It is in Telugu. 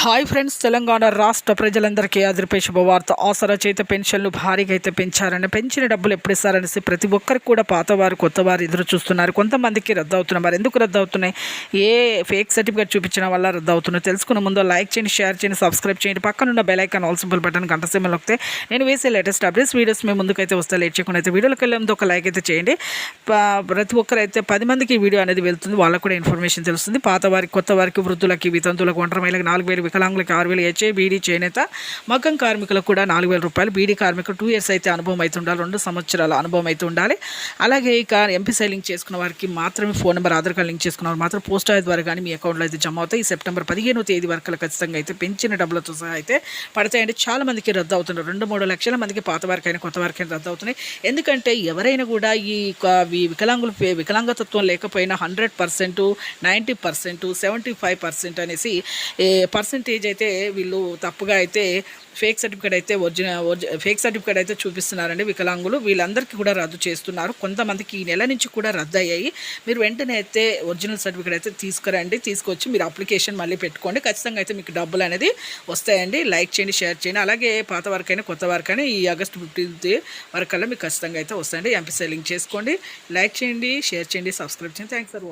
హాయ్ ఫ్రెండ్స్ తెలంగాణ రాష్ట్ర ప్రజలందరికీ అదిరిపే శుభవార్త. ఆసరా చేత పెన్షన్లు భారీగా అయితే పెంచారని పెంచిన డబ్బులు ఎప్పుడు ఇస్తారనేసి ప్రతి ఒక్కరికి కూడా పాతవారు కొత్తవారు ఎదురు చూస్తున్నారు. కొంతమందికి రద్దు అవుతున్నారు మరి ఎందుకు రద్దు అవుతున్నాయి ఏ ఫేక్ సర్టిఫికేట్ చూపించడం వల్ల రద్దు అవుతున్నాయి తెలుసుకున్న ముందు లైక్ చేయండి షేర్ చేయండి సబ్స్క్రైబ్ చేయండి. పక్కనున్న bell icon all simple button గంట సింబల్ నొక్కితే నేను వేసే లేటెస్ట్ అప్డేట్స్ వీడియోస్ మేము ముందుకైతే వస్తే లేట్ చేయకుండా అయితే వీడియోకి వెళ్ళే ముందు ఒక లైక్ అయితే చేయండి. ప్రతి ఒక్కరు అయితే పది మందికి వీడియో అనేది వెళ్తుంది. వాళ్ళకు కూడా ఇన్ఫర్మేషన్ తెలుస్తుంది. పాత వారికి కొత్త వారికి వృద్ధులకి వితంతులకు ఒంటరి మహిళలకు నాలుగు వేలు వికలాంగులకి ఆరు వేలు హెచ్ఏ బీడీ చేనేత మగ్గం కార్మికులకు కూడా నాలుగు వేల రూపాయలు బీడీ కార్మికులు టూ ఇయర్స్ అయితే అనుభవం అయితే ఉండాలి రెండు సంవత్సరాల అనుభవం అయితే ఉండాలి. అలాగే ఇక ఎంపీసీ లింక్ చేసుకున్న వారికి మాత్రమే phone number Aadhaar card link చేసుకున్న వారు మాత్రం పోస్ట్ ఆఫీస్ ద్వారా కానీ మీ అకౌంట్లో అయితే జమ అవుతాయి. ఈ సెప్టెంబర్ పదిహేనో తేదీ వరకు ఖచ్చితంగా అయితే పెంచిన డబ్బులతో సహా అయితే పడతాయండి. చాలా మందికి రద్దు అవుతున్నారు. రెండు మూడు లక్షల మందికి పాత వారికైనా కొత్త వారికైనా రద్దు అవుతున్నాయి. ఎందుకంటే ఎవరైనా కూడా ఈ వికలాంగులు వికలాంగతత్వం లేకపోయినా hundred percent ninety percent seventy five percent అనేసి పర్సెంట్ పర్సంటేజ్ అయితే వీళ్ళు తప్పుగా అయితే ఫేక్ సర్టిఫికేట్ అయితే ఒరిజినల్ ఫేక్ సర్టిఫికేట్ అయితే చూపిస్తున్నారండి వికలాంగులు. వీళ్ళందరికీ కూడా రద్దు చేస్తున్నారు. కొంతమందికి ఈ నెల నుంచి కూడా రద్దు అయ్యాయి మీరు వెంటనే అయితే ఒరిజినల్ సర్టిఫికేట్ అయితే తీసుకురండి. తీసుకొచ్చి మీరు అప్లికేషన్ మళ్ళీ పెట్టుకోండి. ఖచ్చితంగా అయితే మీకు డబ్బులు అనేది వస్తాయండి. లైక్ చేయండి షేర్ చేయండి. అలాగే పాత వరకైనా కొత్త వరకైనా ఈ ఆగస్ట్ ఫిఫ్టీన్త్ వరకల్లా మీకు ఖచ్చితంగా అయితే వస్తాయండి. ఎంపీ లింక్ చేసుకోండి. లైక్ చేయండి షేర్ చేయండి సబ్స్క్రైబ్ చేయండి. Thanks for